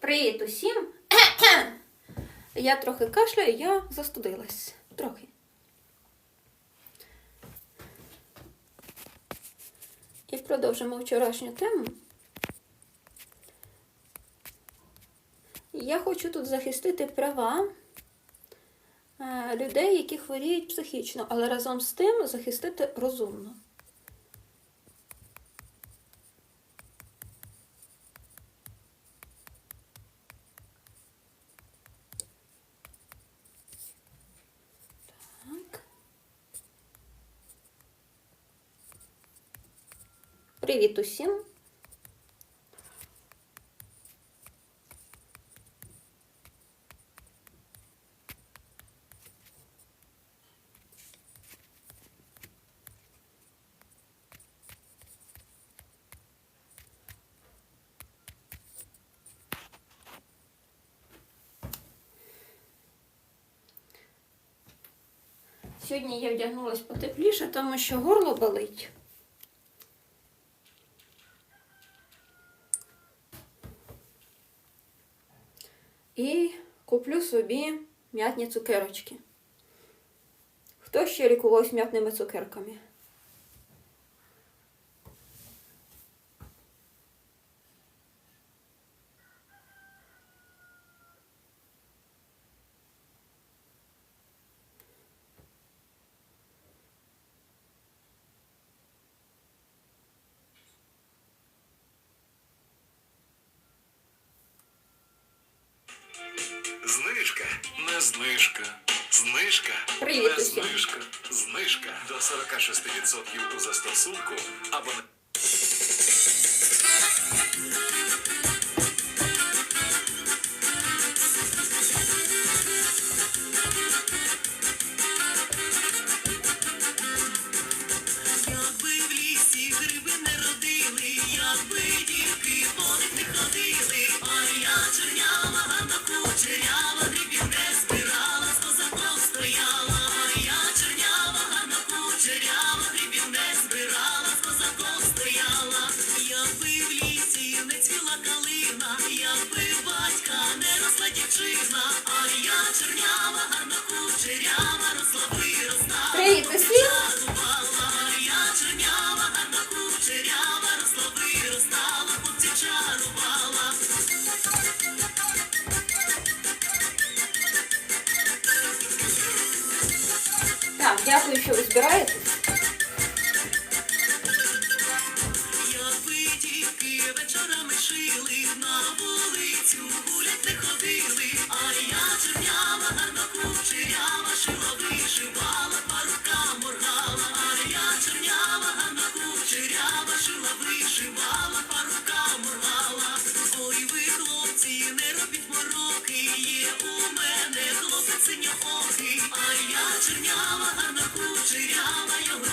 Привіт усім! Я трохи кашляю, я застудилась. Трохи. І продовжимо вчорашню тему. Я хочу тут захистити права е, людей, які хворіють психічно, але разом з тим захистити розумно. Привіт усім. Сьогодні я вдягнулась потепліше, тому що горло болить. І куплю собі м'ятні цукерочки. Хто ще лікувався м'ятними цукерками? Знижка, не знижка. Знижка, Привіт не усім. знижка. Знижка до 46% у застосунку або на Якби в лісі гриби не родили, якби дівки гарна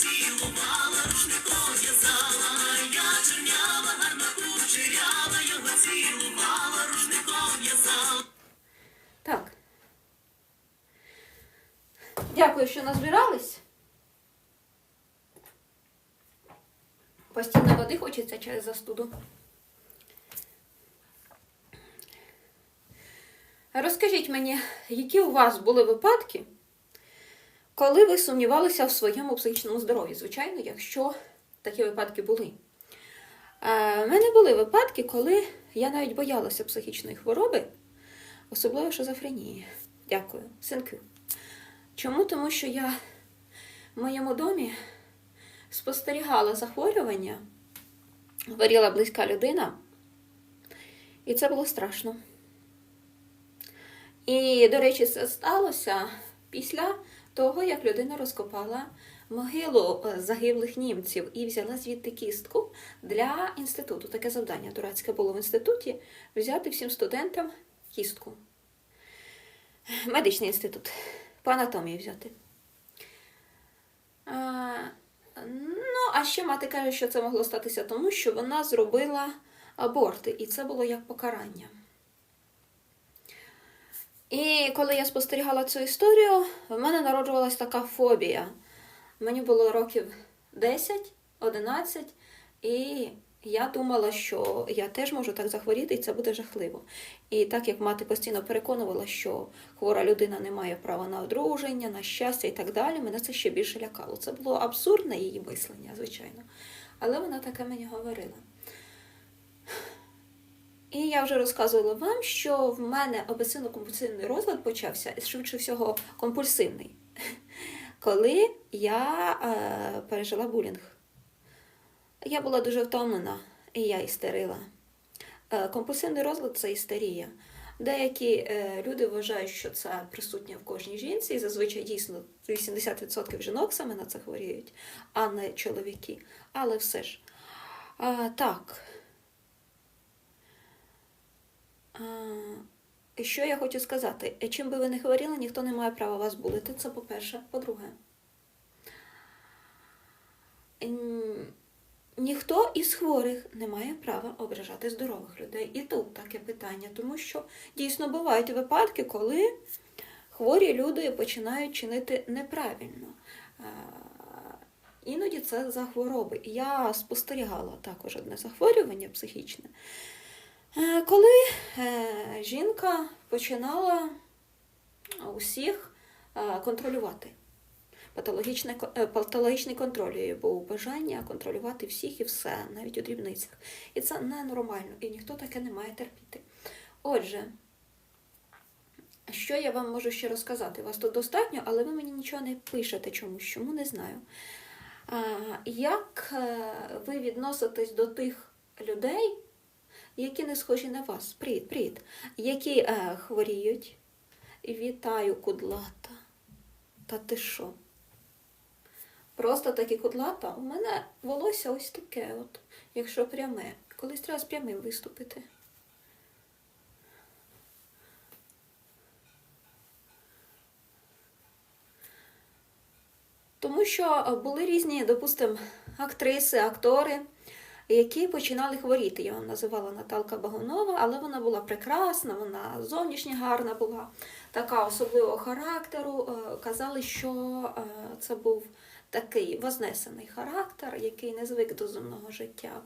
цілувала, рушником в'язала, а я чорнява, гарна кучерява, його цілувала, рушником в'язала. Так. Дякую, що назбирались. Постійно води хочеться через застуду. Розкажіть мені, які у вас були випадки, коли ви сумнівалися в своєму психічному здоров'ї? Звичайно, якщо такі випадки були. Е, У мене були випадки, коли я навіть боялася психічної хвороби, особливо шизофренії. Дякую. Синку. Чому? Тому що я в моєму домі спостерігала захворювання, хворіла близька людина, і це було страшно. І, до речі, це сталося після того, як людина розкопала могилу е, загиблих німців і взяла звідти кістку для інституту. Таке завдання дурацьке було в інституті взяти всім студентам кістку. Медичний інститут. По анатомії взяти. А, ну, а ще мати каже, що це могло статися тому, що вона зробила аборти, і це було як покарання. І коли я спостерігала цю історію, в мене народжувалась така фобія. Мені було років 10, 11, і Я думала, що я теж можу так захворіти, і це буде жахливо. І так як мати постійно переконувала, що хвора людина не має права на одруження, на щастя і так далі, мене це ще більше лякало. Це було абсурдне її мислення, звичайно. Але вона таке мені говорила. І я вже розказувала вам, що в мене обесцинно-компульсивний розлад почався, швидше всього, компульсивний, коли я е, пережила булінг. Я була дуже втомлена, і я істерила. Е, Компульсивний розлад це істерія. Деякі е, люди вважають, що це присутнє в кожній жінці, і зазвичай дійсно 80% жінок саме на це хворіють, а не чоловіки. Але все ж. А, так. А, і що я хочу сказати? Е, Чим би ви не хворіли, ніхто не має права вас булити. Це по-перше. По-друге, ніхто із хворих не має права ображати здорових людей. І тут таке питання, тому що дійсно бувають випадки, коли хворі люди починають чинити неправильно. Іноді це за хвороби. Я спостерігала також одне захворювання психічне. Е, Коли е, жінка починала усіх е, контролювати. Е, патологічний контроль її був бажання контролювати всіх і все, навіть у дрібницях. І це ненормально, і ніхто таке не має терпіти. Отже, що я вам можу ще розказати? Вас тут достатньо, але ви мені нічого не пишете чомусь, чому не знаю. Як ви відноситесь до тих людей, які не схожі на вас? Привіт, привіт. Які е, хворіють? Вітаю, кудлата. Та ти що? Просто таки кудлата. У мене волосся ось таке, от, якщо пряме. Колись треба з прямим виступити. Тому що е, були різні, допустимо, актриси, актори, які починали хворіти. Я вам називала Наталка Багунова, але вона була прекрасна, вона зовнішня гарна була, така особливого характеру. Е, Казали, що е, це був такий вознесений характер, який не звик до земного життя.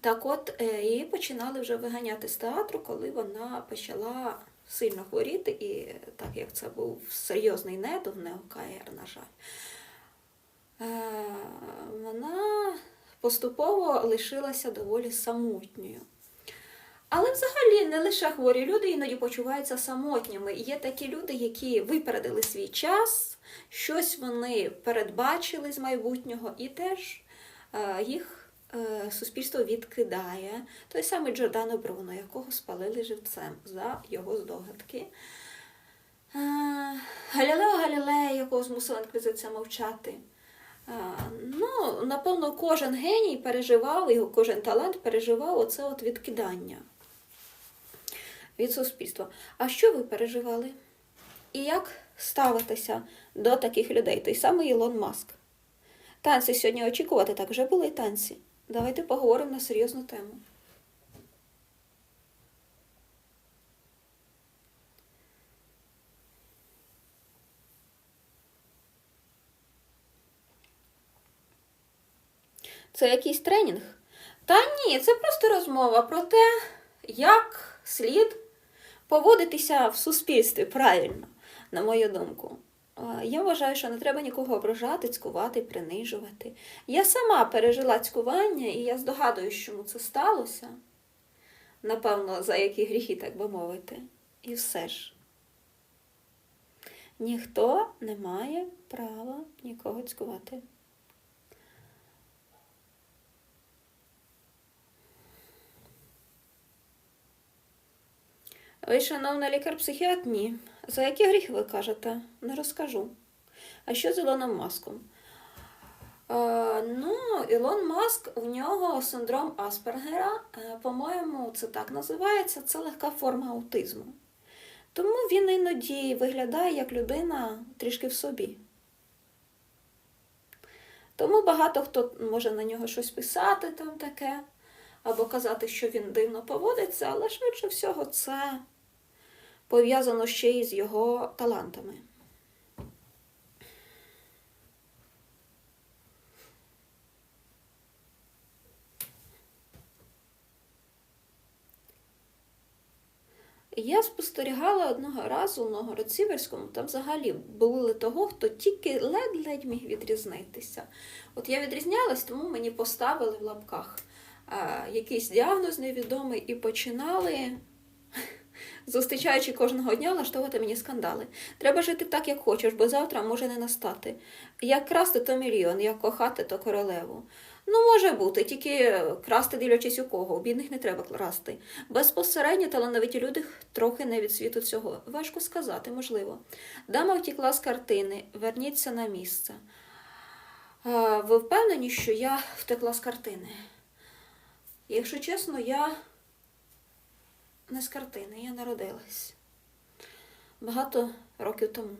Так от е, її починали вже виганяти з театру, коли вона почала сильно хворіти, і так як це був серйозний недуг, не ОКР, на жаль, е, вона поступово лишилася доволі самотньою. Але взагалі не лише хворі люди іноді почуваються самотніми. Є такі люди, які випередили свій час, щось вони передбачили з майбутнього, і теж е, їх е, суспільство відкидає. Той самий Джордано Бруно, якого спалили живцем за його здогадки. Е, Галілео Галілея, якого змусила інквізиція мовчати. Ну, напевно, кожен геній переживав, його кожен талант переживав оце от відкидання від суспільства. А що ви переживали? І як ставитися до таких людей? Той самий Ілон Маск. Танці сьогодні очікувати, так вже були танці. Давайте поговоримо на серйозну тему. Це якийсь тренінг? Та ні, це просто розмова про те, як слід поводитися в суспільстві правильно, на мою думку. Я вважаю, що не треба нікого ображати, цькувати, принижувати. Я сама пережила цькування, і я здогадуюсь, чому це сталося. Напевно, за які гріхи, так би мовити. І все ж. Ніхто не має права нікого цькувати. Ви, шановна лікар-психіатр, ні. За які гріхи ви кажете? Не розкажу. А що з Ілоном Маском? Е, ну, Ілон Маск, у нього синдром Аспергера, е, по-моєму, це так називається, це легка форма аутизму. Тому він іноді виглядає як людина трішки в собі. Тому багато хто може на нього щось писати там таке, або казати, що він дивно поводиться, але швидше всього це пов'язано ще й з його талантами. Я спостерігала одного разу в Новгородсіверському, там взагалі були того, хто тільки ледь-ледь міг відрізнитися. От я відрізнялась, тому мені поставили в лапках а, якийсь діагноз невідомий і починали зустрічаючи кожного дня, влаштовувати мені скандали. Треба жити так, як хочеш, бо завтра може не настати. Як красти, то мільйон, як кохати, то королеву. Ну, може бути, тільки красти дивлячись у кого. У бідних не треба красти. Безпосередньо талановиті люди трохи не від світу цього. Важко сказати, можливо. Дама втікла з картини, верніться на місце. Ви впевнені, що я втекла з картини? Якщо чесно, я не з картини, я народилась. Багато років тому.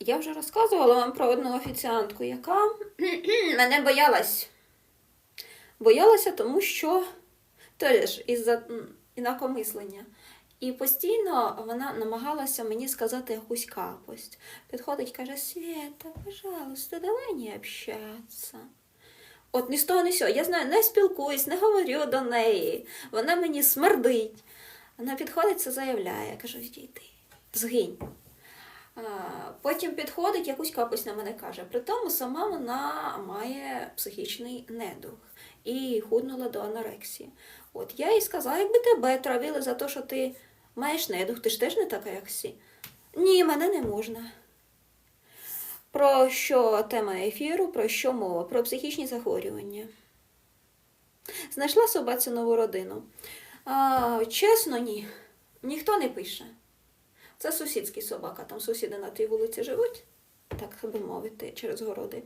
Я вже розказувала вам про одну офіціантку, яка мене боялась. Боялася, тому що теж із-за інакомислення. І постійно вона намагалася мені сказати якусь капость. Підходить, каже: Света, пожалуйста, давай не общатися. От ні з того, ні з цього. Я знаю, не спілкуюсь, не говорю до неї. Вона мені смердить. Вона підходить, це заявляє. Я кажу, відійди, згинь. Потім підходить, якусь капусь на мене каже. При тому сама вона має психічний недух і худнула до анорексії. От я їй сказала, якби тебе травили за те, що ти маєш недух, ти ж теж не така, як всі. Ні, мене не можна. Про що тема ефіру, про що мова? Про психічні захворювання. Знайшла собаці нову родину. А, чесно, ні. Ніхто не пише. Це сусідський собака, там сусіди на тій вулиці живуть, так би мовити, через городи.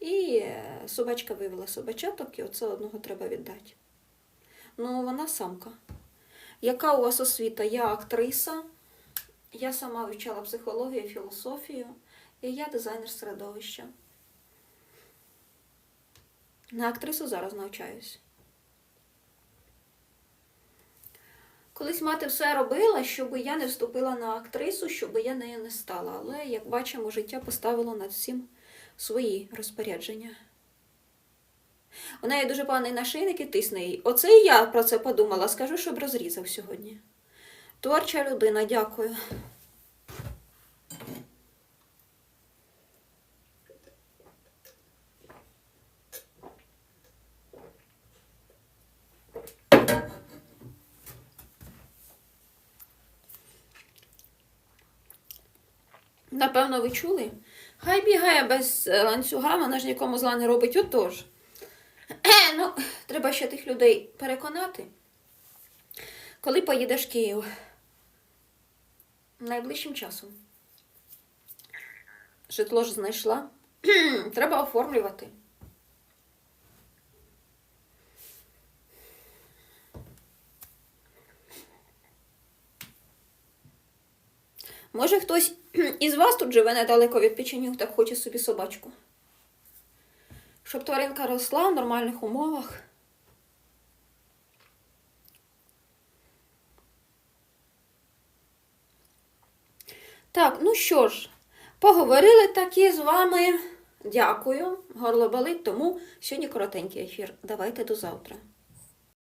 І е, собачка вивела собачаток, і оце одного треба віддати. Ну, вона самка. Яка у вас освіта? Я актриса, я сама вивчала психологію, філософію, і я дизайнер середовища. На актрису зараз навчаюсь. Колись мати все робила, щоб я не вступила на актрису, щоб я нею не стала. Але, як бачимо, життя поставило над всім свої розпорядження. У неї дуже поганий нашийник і тисне їй. Оце і я про це подумала. Скажу, щоб розрізав сьогодні. Творча людина, дякую. Напевно, ви чули? Хай бігає без е, ланцюга, вона ж нікому зла не робить. Отож. Е, ну, треба ще тих людей переконати. Коли поїдеш в Київ? Найближчим часом. Житло ж знайшла. Треба оформлювати. Може, хтось із вас тут живе недалеко від печенюк, так хоче собі собачку. Щоб тваринка росла в нормальних умовах. Так, ну що ж, поговорили такі з вами. Дякую. Горло болить, тому сьогодні коротенький ефір. Давайте до завтра.